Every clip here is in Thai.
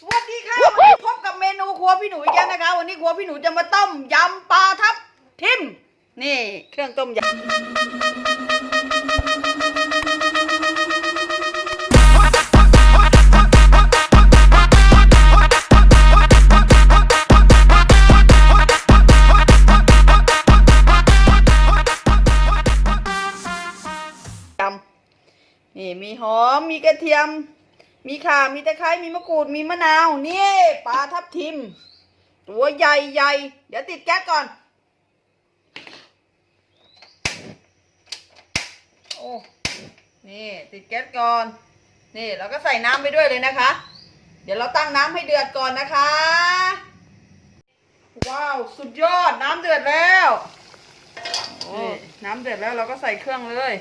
สวัสดีค่ะวันนี้พบกับเมนูครัวพี่หนูอีกแล้วนะคะ วันนี้ครัวพี่หนูจะมาต้มยำปลาทับทิมนี่เครื่องต้มยำยำนี่มีหอมมีกระเทียม มีข่ามีตะไคร้มีมะกรูดมีมะนาวนี่ปลาทับทิม ตัวใหญ่ใหญ่ๆเดี๋ยวติดแก๊สก่อน โอ้นี่ติดแก๊สก่อน นี่เราก็ใส่น้ำไปด้วยเลยนะคะ เดี๋ยวเราตั้งน้ำให้เดือดก่อนนะคะ ว้าวสุดยอดน้ำเดือดแล้วน้ำเดือดแล้วเราก็ใส่เครื่องเลย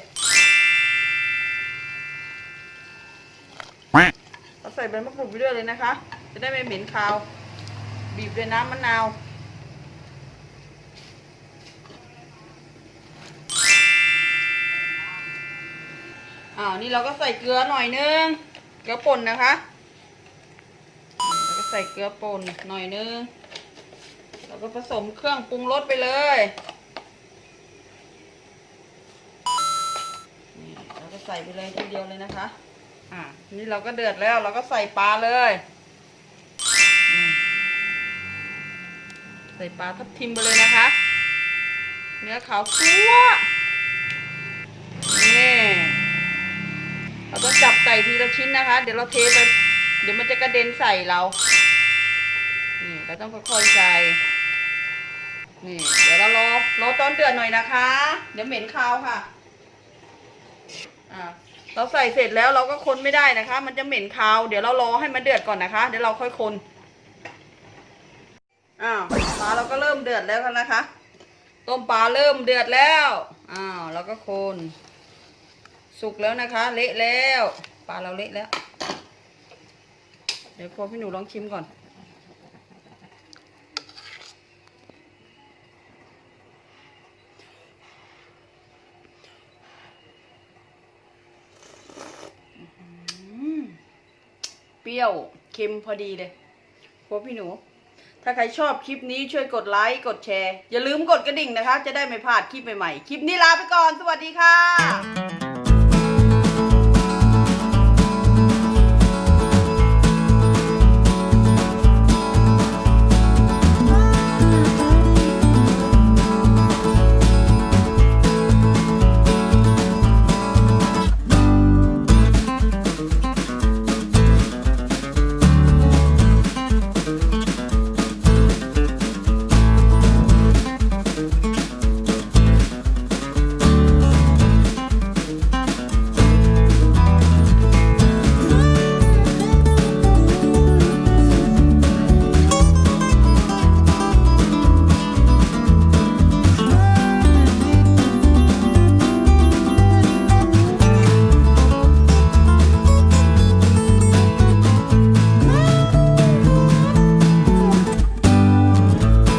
เราใส่ใบมะกรูดไปด้วยเลยนะคะ จะได้ไม่เหม็นคาว บีบด้วยน้ำมะนาวอ้าวนี่เราก็ใส่เกลือหน่อยนึง เกลือป่นนะคะ แล้วก็ใส่เกลือป่นหน่อยนึง แล้วก็ผสมเครื่องปรุงรสไปเลยนี่เราก็ใส่ไปเลยทีเดียวเลยนะคะ อ่านี่เราก็เดือดแล้วเราก็ใส่ปลาเลยใส่ปลาทับทิมไปเลยนะคะ เนื้อขาวคั่วนี่เราต้องจับใส่ทีละชิ้นนะคะ เดี๋ยวเราเทไป เดี๋ยวมันจะกระเด็นใส่เรา นี่เราต้องค่อยๆใส่นี่เดี๋ยวเรารอรอตอนเดือดหน่อยนะคะ เดี๋ยวเหม็นคาวค่ะ อ่า เราใส่เสร็จแล้วเราก็คนไม่ได้นะคะ มันจะเหม็นคาว เดี๋ยวเรารอให้มันเดือดก่อนนะคะ เดี๋ยวเราค่อยคนอ้าวปลาเราก็เริ่มเดือดแล้วนะคะ ต้มปลาเริ่มเดือดแล้วอ้าวเราก็คนสุกแล้วนะคะ เละแล้วปลาเราเละแล้ว เดี๋ยวพอพี่หนูลองชิมก่อน รี้ยวเค็มพอดีเลยพวกพี่หนู ถ้าใครชอบคลิปนี้ช่วยกดไลค์กดแชร์ อย่าลืมกดกระดิ่งนะคะ จะได้ไม่พลาดคลิปใหม่ๆ คลิปนี้ลาไปก่อน สวัสดีค่ะ